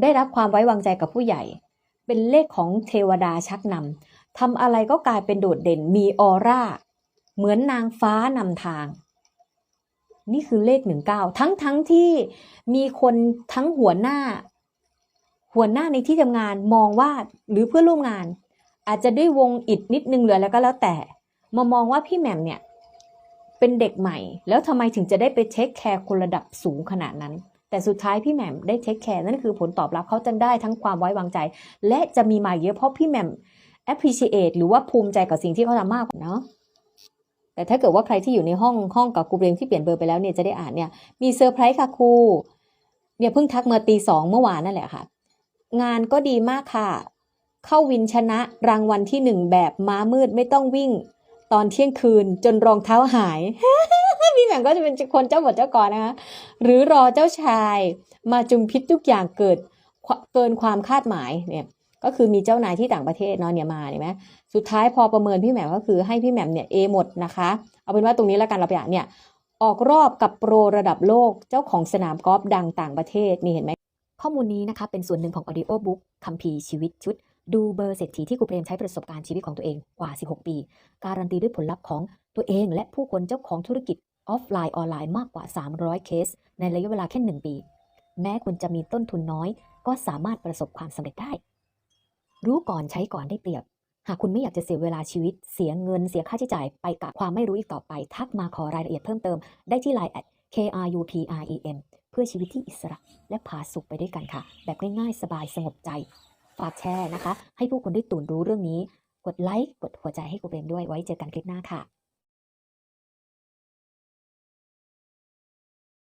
ได้รับความไว้วางใจกับผู้ใหญ่ เป็นเลขของเทวดาชักนำทำอะไรก็กลายเป็นโดดเด่นมีออร่า เหมือนนางฟ้านำทาง นี่คือเลขหนึ่งเก้าทั้งทั้งที่มีคนทั้งหัวหน้า หัวหน้าในที่ทำงานมองว่าหรือเพื่อร่วมงาน อาจจะด้วยวงอิดนิดนึงเหลือแล้วก็แล้วแต่ มามองว่าพี่แหม่มเนี่ยเป็นเด็กใหม่ แล้วทำไมถึงจะได้ไปเทคแคร์คนระดับสูงขนาดนั้น แต่สุดท้ายพี่แหม่มได้เทคแคร์นั่นคือผลตอบรับเขาจะได้ทั้งความไว้วางใจ และจะมีมาเยอะเพราะพี่แหม่ม appreciate หรือว่าภูมิใจกับสิ่งที่เขาทำมากกว่าเนาะแต่ถ้าเกิดว่าใครที่อยู่ในห้องห้องกับครูเบรมที่เปลี่ยนเบอร์ไปแล้วเนี่ยจะได้อ่านเนี่ยมีเซอร์ไพรส์ค่ะครูเนี่ยเพิ่งทักมาตีสองเมื่อวานนั่นแหละค่ะ งานก็ดีมากค่ะ เข้าวินชนะรางวัลที่หนึ่งแบบม้ามืดไม่ต้องวิ่ง ตอนเที่ยงคืนจนรองเท้าหาย แหม่มก็จะเป็นคนเจ้าบทเจ้ากรนนะคะหรือรอเจ้าชายมาจุมพิษทุกอย่างเกิดเกินความคาดหมายเนี่ยก็คือมีเจ้านายที่ต่างประเทศเนาะเนี่ยมาเห็นไหมสุดท้ายพอประเมินพี่แหม่มก็คือให้พี่แหม่มเนี่ยเอหมดนะคะ เอาเป็นว่าตรงนี้แล้วกันเราไปอ่านเนี่ยออกรอบกับโปรระดับโลกเจ้าของสนามกอล์ฟดังต่างประเทศนี่เห็นไหมข้อมูลนี้นะคะเป็นส่วนหนึ่งของ Audio Book คัมภีร์ชีวิตชุด ดูเบอร์เศรษฐีที่ครูเปรมใช้ประสบการณ์ชีวิตของตัวเองกว่า 16 ปี การันตีด้วยผลลัพธ์ของตัวเองและผู้คนเจ้าของธุรกิจ ออฟไลน์ออนไลน์มากกว่า 300 เคส ในระยะเวลาแค่ 1 ปี แม้คุณจะมีต้นทุนน้อย ก็สามารถประสบความสำเร็จได้ รู้ก่อนใช้ก่อนได้เปรียบ หากคุณไม่อยากจะเสียเวลาชีวิต เสียเงินเสียค่าใช้จ่ายไปกับความไม่รู้อีกต่อไป ทักมาขอรายละเอียดเพิ่มเติมได้ที่ Line at KRUPREM เพื่อชีวิตที่อิสระ และผาสุกไปด้วยกันค่ะ แบบง่ายๆ สบายสงบใจ ฝากแชร์นะคะ ให้ผู้คนได้ตื่นรู้เรื่องนี้ กดไลค์ กดหัวใจให้กูเบมด้วย ไว้เจอกันคลิปหน้าค่ะ